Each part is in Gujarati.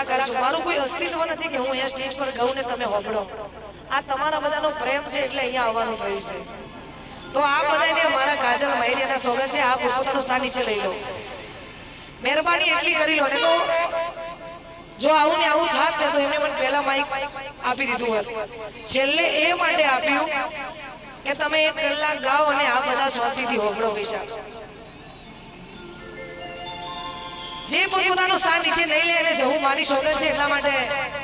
કલાકાર છું. મારું કોઈ અસ્તિત્વ નથી કે હું અહીંયા સ્ટેજ પર ગઉં ને તમે હોભળો. આ તમારા બધાનો પ્રેમ છે એટલે અહીંયા આવવાનું થયું છે. તો આ બધાને મારા કાજલ મહેરિયાના સોગંદ છે, આ પોતાનું સ્થાન નીચે લઈ લો. મહેરબાની એટલી કરી લો ને તો જો આવું ને આવું થાત ને તો એમને મને પહેલા માઇક આપી દીધું હોત. છેલ્લે એ માટે આપ્યું કે તમે એક કલાક ગાઓ અને આ બધા સ્વાતિથી હોપડો વિશા જે પોતપોતાનું સ્થાન નીચે નહીં લે અને જવું મારી શોધે છે એટલા માટે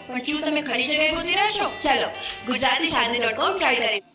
પણ શું તમે ખરી જગ્યાએ ગોતી રહ્યા છો, ચાલો ગુજરાતી શાદી ડોટ કોમ ટ્રાય કરી